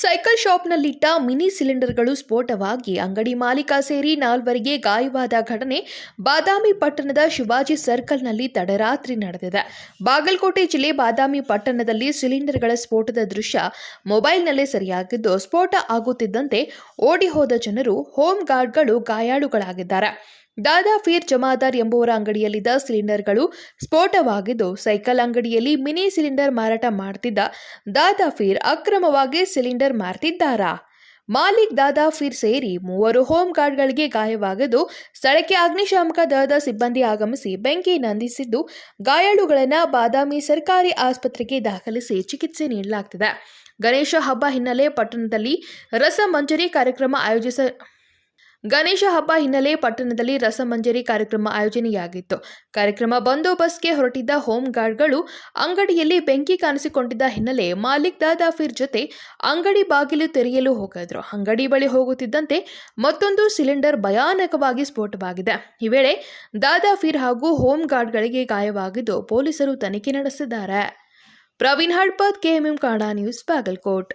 Cycle ಶಾಪ್ನಲ್ಲಿಟ್ಟ mini ಸಿಲಿಂಡರ್ಗಳು ಸ್ಫೋಟವಾಗಿ ಅಂಗಡಿ ಮಾಲೀಕ ಸೇರಿ ನಾಲ್ವರಿಗೆ ಗಾಯವಾದ ಘಟನೆ ಬಾದಾಮಿ ಪಟ್ಟಣದ ಶಿವಾಜಿ ಸರ್ಕಲ್ನಲ್ಲಿ ತಡರಾತ್ರಿ ನಡೆದಿದೆ. ಬಾಗಲಕೋಟೆ ಜಿಲ್ಲೆ ಬಾದಾಮಿ ಪಟ್ಟಣದಲ್ಲಿ ಸಿಲಿಂಡರ್ಗಳ ಸ್ಫೋಟದ ದೃಶ್ಯ ಮೊಬೈಲ್ನಲ್ಲೇ ಸರಿಯಾಗಿದ್ದು, ಸ್ಫೋಟ ಆಗುತ್ತಿದ್ದಂತೆ ಓಡಿ ಹೋದ ಜನರು, ಹೋಮ್ ಗಾರ್ಡ್ಗಳು ಗಾಯಾಳುಗಳಾಗಿದ್ದಾರೆ. ದಾದಾ ಫೀರ್ ಜಮಾದಾರ್ ಎಂಬುವರ ಅಂಗಡಿಯಲ್ಲಿದ್ದ ಸಿಲಿಂಡರ್ಗಳು ಸ್ಫೋಟವಾಗಿದ್ದು, ಸೈಕಲ್ ಅಂಗಡಿಯಲ್ಲಿ ಮಿನಿ ಸಿಲಿಂಡರ್ ಮಾರಾಟ ಮಾಡ್ತಿದ್ದ ದಾದಾ ಫೀರ್ ಅಕ್ರಮವಾಗಿ ಸಿಲಿಂಡರ್ ಮಾರ್ತಿದ್ದಾರಾ ಮಾಲಿಕ್ ದಾದಾ ಫಿರ್ ಸೇರಿ ಮೂವರು ಹೋಮ್ ಗಾರ್ಡ್ಗಳಿಗೆ ಗಾಯವಾಗಿದ್ದು ಸ್ಥಳಕ್ಕೆ ಅಗ್ನಿಶಾಮಕ ದಳದ ಸಿಬ್ಬಂದಿ ಆಗಮಿಸಿ ಬೆಂಕಿ ನಂದಿಸಿದ್ದು, ಗಾಯಾಳುಗಳನ್ನು ಬಾದಾಮಿ ಸರ್ಕಾರಿ ಆಸ್ಪತ್ರೆಗೆ ದಾಖಲಿಸಿ ಚಿಕಿತ್ಸೆ ನೀಡಲಾಗ್ತಿದೆ. ಗಣೇಶ ಹಬ್ಬ ಹಿನ್ನೆಲೆ ಪಟ್ಟಣದಲ್ಲಿ ರಸಮಂಜರಿ ಕಾರ್ಯಕ್ರಮ ಆಯೋಜಿಸ ಗಣೇಶ ಹಬ್ಬ ಹಿನ್ನೆಲೆ ಪಟ್ಟಣದಲ್ಲಿ ರಸಮಂಜರಿ ಕಾರ್ಯಕ್ರಮ ಆಯೋಜನೆಯಾಗಿತ್ತು. ಕಾರ್ಯಕ್ರಮ ಬಂದೋಬಸ್ತ್ಗೆ ಹೊರಟಿದ್ದ ಹೋಮ್ ಗಾರ್ಡ್ಗಳು ಅಂಗಡಿಯಲ್ಲಿ ಬೆಂಕಿ ಕಾಣಿಸಿಕೊಂಡಿದ್ದ ಹಿನ್ನೆಲೆ ಮಾಲಿಕ್ ದಾದಾಫೀರ್ ಜೊತೆ ಅಂಗಡಿ ಬಾಗಿಲು ತೆರೆಯಲು ಹೋಗಿದ್ರು. ಅಂಗಡಿ ಬಳಿ ಹೋಗುತ್ತಿದ್ದಂತೆ ಮತ್ತೊಂದು ಸಿಲಿಂಡರ್ ಭಯಾನಕವಾಗಿ ಸ್ಫೋಟವಾಗಿದೆ. ಈ ವೇಳೆ ದಾದಾಫೀರ್ ಹಾಗೂ ಹೋಮ್ ಗಾರ್ಡ್ಗಳಿಗೆ ಗಾಯವಾಗಿದ್ದು ಪೊಲೀಸರು ತನಿಖೆ ನಡೆಸಿದ್ದಾರೆ. Praveen Hadpat KMM Kannada news Bagalkot.